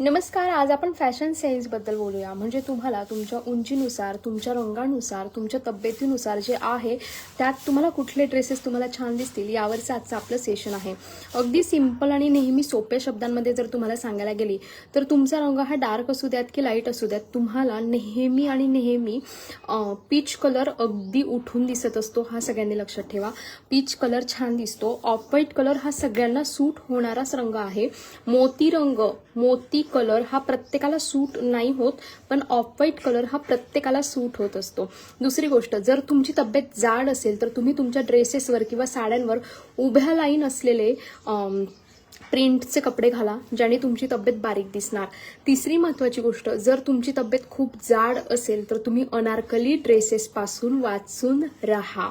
नमस्कार आज आपण फॅशन सेन्सबद्दल बोलूया. म्हणजे तुम्हाला तुमच्या उंचीनुसार तुमच्या रंगानुसार तुमच्या तब्येतीनुसार जे आहे त्यात तुम्हाला कुठले ड्रेसेस तुम्हाला छान दिसतील यावरचं आजचं आपलं सेशन आहे. अगदी सिंपल आणि नेहमी सोप्या शब्दांमध्ये जर तुम्हाला सांगायला गेली तर तुमचा रंग हा डार्क असू द्यात की लाइट असू द्यात तुम्हाला नेहमी आणि नेहमी पीच कलर अगदी उठून दिसत असतो हा सगळ्यांनी लक्षात ठेवा. पीच कलर छान दिसतो. ऑफ व्हाईट कलर हा सगळ्यांना सूट होणाराच रंग आहे. मोती रंग मोती कलर हा प्रत्येकाला सूट नाही होत पण ऑफ व्हाईट कलर हा प्रत्येकाला सूट होत असतो. दुसरी गोष्ट जर तुमची तब्येत जाड असेल तर तुम्ही तुमच्या ड्रेसेसवर किंवा साड्यांवर उभ्या लाईन असलेले प्रिंटचे कपडे घाला ज्याने तुमची तब्येत बारीक दिसणार. तिसरी महत्वाची गोष्ट जर तुमची तब्येत खूप जाड असेल तर तुम्ही अनारकली ड्रेसेसपासून वाचून राहा.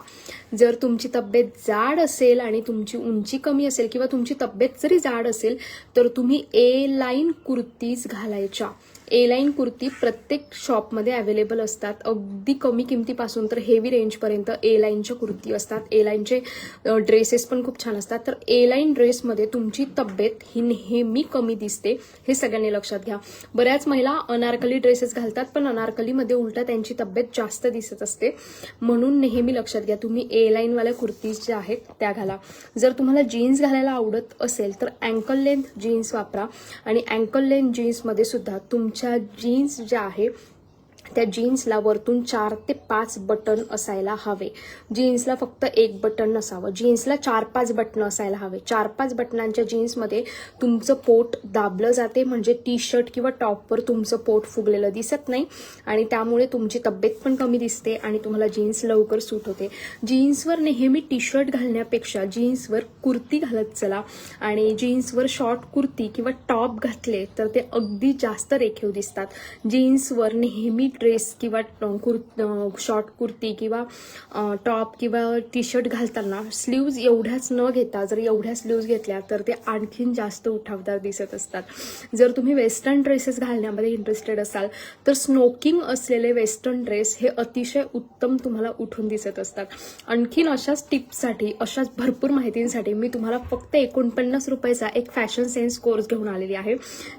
जर तुमची तब्येत जाड असेल आणि तुमची उंची कमी असेल किंवा तुमची तब्येत जरी जाड असेल तर तुम्ही ए लाईन कुर्तीज घालायच्या. ए लाईन कुर्ती प्रत्येक शॉपमध्ये अवेलेबल असतात. अगदी कमी किमतीपासून तर हेवी रेंजपर्यंत ए लाईनच्या कुर्ती असतात. ए लाईनचे ड्रेसेस पण खूप छान असतात. तर ए लाईन ड्रेसमध्ये तुमची तब्येत ही नेहमी कमी दिसते हे सगळ्यांनी लक्षात घ्या. बऱ्याच महिला अनारकली ड्रेसेस घालतात पण अनारकलीमध्ये उलटा त्यांची तब्येत जास्त दिसत असते. म्हणून नेहमी लक्षात घ्या तुम्ही ए लाईनवाल्या कुर्तीज ज्या आहेत त्या घाला. जर तुम्हाला जीन्स घालायला आवडत असेल तर अँकल लेंथ जीन्स वापरा. आणि अँकल लेंथ जीन्समध्ये सुद्धा तुमची तुमच्या जीन्स ज्या आहे त्या जीन्सला वरतून चार ते पाच बटन असायला हवे. जीन्सला फक्त एक बटन नसावं. जीन्सला चार पाच बटन असायला हवे. चार पाच बटनांच्या जीन्समध्ये तुमचं पोट दाबलं जाते म्हणजे टी शर्ट किंवा टॉपवर तुमचं पोट फुगलेलं दिसत नाही आणि त्यामुळे तुमची तब्येत पण कमी दिसते आणि तुम्हाला जीन्स लवकर सूट होते. जीन्सवर नेहमी टी शर्ट घालण्यापेक्षा जीन्सवर कुर्ती घालत चला आणि जीन्सवर शॉर्ट कुर्ती किंवा टॉप घातले तर ते अगदी जास्त रेखीव दिसतात. जीन्सवर नेहमी ड्रेस किंवा कुर शॉर्ट कुर्ती किंवा टॉप किंवा टी शर्ट घालताना स्लीव्ज एवढ्याच न घेता जर एवढ्या स्लीव्ज घेतल्या तर ते आणखीन जास्त उठावदार दिसत असतात. जर तुम्ही वेस्टर्न ड्रेसेस घालण्यामध्ये इंटरेस्टेड असाल तर स्नोकिंग असलेले वेस्टर्न ड्रेस हे अतिशय उत्तम तुम्हाला उठून दिसत असतात. आणखीन अशाच टिप्ससाठी अशाच भरपूर माहितींसाठी मी तुम्हाला फक्त एकोणपन्नास रुपयाचा एक फॅशन सेन्स कोर्स घेऊन आलेली आहे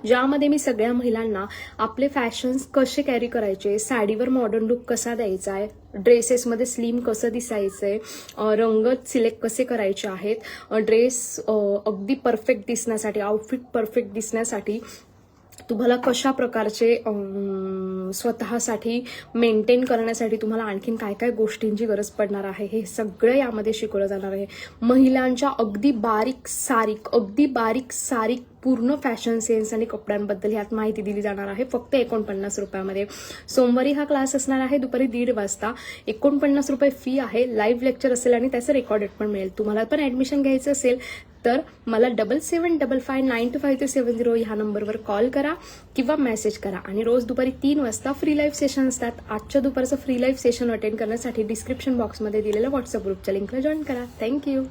ज्यामध्ये मी सगळ्या महिलांना आपले फॅशन्स कसे कॅरी करायचे साडीवर मॉडर्न लुक कसा द्यायचा आहे? ड्रेसेसमध्ये स्लिम कसं दिसायचं आहे रंग सिलेक्ट कसे करायचे आहेत? ड्रेस अगदी परफेक्ट दिसण्यासाठी आउटफिट परफेक्ट दिसण्यासाठी तुम्हाला कशा प्रकारचे अं, स्वतःसाठी मेंटेन करण्यासाठी तुम्हाला आणखीन काय काय गोष्टींची गरज पडणार आहे? हे सगळं यामध्ये शिकवलं जाणार आहे. महिलांच्या अगदी बारीक सारीक अगदी बारीक सारीक पूर्ण फॅशन सेन्स आणि कपड्यांबद्दल ह्यात माहिती दिली जाणार आहे फक्त एकोणपन्नास रुपयामध्ये. सोमवारी हा क्लास असणार आहे दुपारी दीड वाजता. एकोणपन्नास रुपये फी आहे लाईव्ह लेक्चर असेल आणि त्याचं रेकॉर्डेड पण मिळेल. तुम्हाला पण ॲडमिशन घ्यायचं असेल तर मला double seven double five nine two five two seven zero ह्या नंबरवर कॉल करा किंवा मेसेज करा. आणि रोज दुपारी तीन वाजता वाजता फ्री लाईव्ह सेशन असतात. आजच्या दुपारचं फ्री लाईव्ह सेशन अटेंड करण्यासाठी डिस्क्रिप्शन बॉक्समध्ये दिलेल्या व्हॉट्सअप ग्रुपच्या लिंकला जॉईन करा. थँक्यू